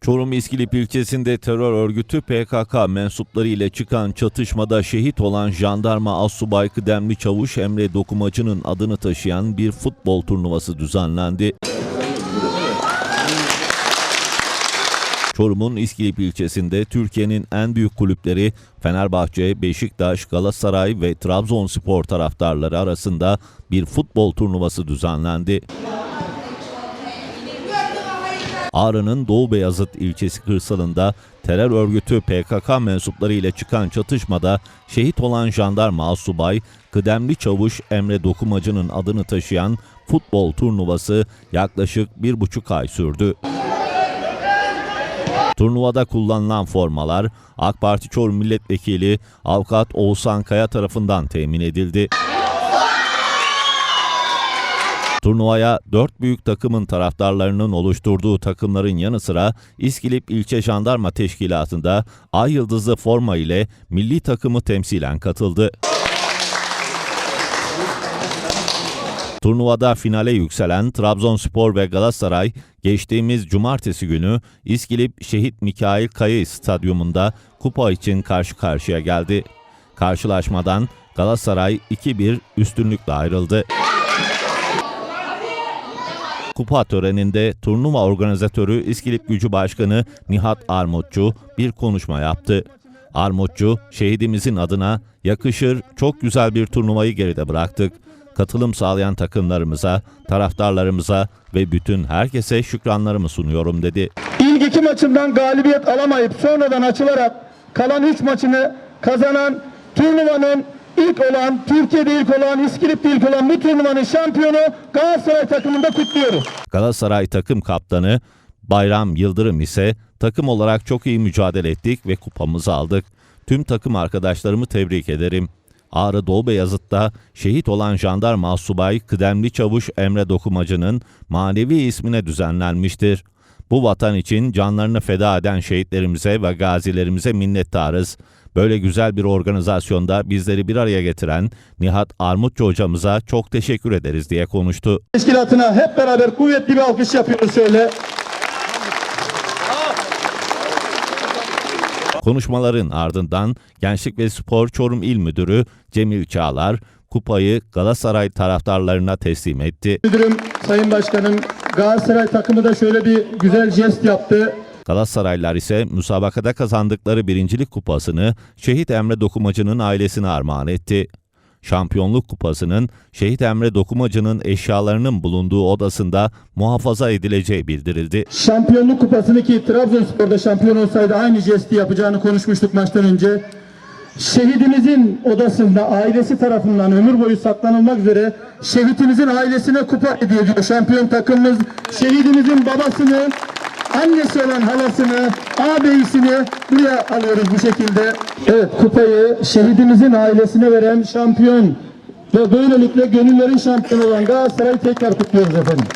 Çorum İskilip ilçesinde terör örgütü PKK mensupları ile çıkan çatışmada şehit olan jandarma Assubay Kıdemli Çavuş Emre Dokumacı'nın adını taşıyan bir futbol turnuvası düzenlendi. Çorum'un İskilip ilçesinde Türkiye'nin en büyük kulüpleri Fenerbahçe, Beşiktaş, Galatasaray ve Trabzonspor taraftarları arasında bir futbol turnuvası düzenlendi. Ağrı'nın Doğu Beyazıt ilçesi kırsalında terör örgütü PKK mensupları ile çıkan çatışmada şehit olan jandarma asubay, kıdemli çavuş Emre Dokumacı'nın adını taşıyan futbol turnuvası yaklaşık bir buçuk ay sürdü. Turnuvada kullanılan formalar AK Parti Çorum Milletvekili Avukat Oğuzhan Kaya tarafından temin edildi. Turnuvaya dört büyük takımın taraftarlarının oluşturduğu takımların yanı sıra İskilip İlçe Jandarma Teşkilatı'nda Ay Yıldızlı forma ile milli takımı temsilen katıldı. Turnuvada finale yükselen Trabzonspor ve Galatasaray geçtiğimiz cumartesi günü İskilip Şehit Mikail Kaya Stadyumunda kupa için karşı karşıya geldi. Karşılaşmadan Galatasaray 2-1 üstünlükle ayrıldı. Kupa töreninde turnuva organizatörü İskilip Gücü Başkanı Nihat Armutçu bir konuşma yaptı. Armutçu, şehidimizin adına yakışır çok güzel bir turnuvayı geride bıraktık. Katılım sağlayan takımlarımıza, taraftarlarımıza ve bütün herkese şükranlarımı sunuyorum dedi. İlk iki maçından galibiyet alamayıp sonradan açılarak kalan üç maçını kazanan turnuvanın ilk olan, Türkiye'de ilk olan, İskilip'te ilk olan bu turnuvanın şampiyonu Galatasaray takımında kutluyoruz. Galatasaray takım kaptanı Bayram Yıldırım ise takım olarak çok iyi mücadele ettik ve kupamızı aldık. Tüm takım arkadaşlarımı tebrik ederim. Ağrı Doğu Beyazıt'ta şehit olan jandarma subay kıdemli çavuş Emre Dokumacı'nın manevi ismine düzenlenmiştir. Bu vatan için canlarını feda eden şehitlerimize ve gazilerimize minnettarız. Böyle güzel bir organizasyonda bizleri bir araya getiren Nihat Armutçu hocamıza çok teşekkür ederiz diye konuştu. Teşkilatına hep beraber kuvvetli bir alkış yapıyoruz şöyle. Konuşmaların ardından Gençlik ve Spor Çorum İl Müdürü Cemil Çağlar kupayı Galatasaray taraftarlarına teslim etti. Müdürüm, Sayın Başkanım Galatasaray takımı da şöyle bir güzel jest yaptı. Galatasaraylılar ise müsabakada kazandıkları birincilik kupasını Şehit Emre Dokumacı'nın ailesine armağan etti. Şampiyonluk kupasının Şehit Emre Dokumacı'nın eşyalarının bulunduğu odasında muhafaza edileceği bildirildi. Şampiyonluk kupasını ki Trabzonspor'da şampiyon olsaydı aynı jesti yapacağını konuşmuştuk maçtan önce. Şehidimizin odasında ailesi tarafından ömür boyu saklanılmak üzere şehitimizin ailesine kupa hediye ediyor. Şampiyon takımımız şehidimizin babasını, annesi olan halasını, ağabeyisini buraya alıyoruz bu şekilde. Evet kupayı şehidimizin ailesine veren şampiyon ve böylelikle gönüllerin şampiyonu olan Galatasaray'ı tekrar kutluyoruz efendim.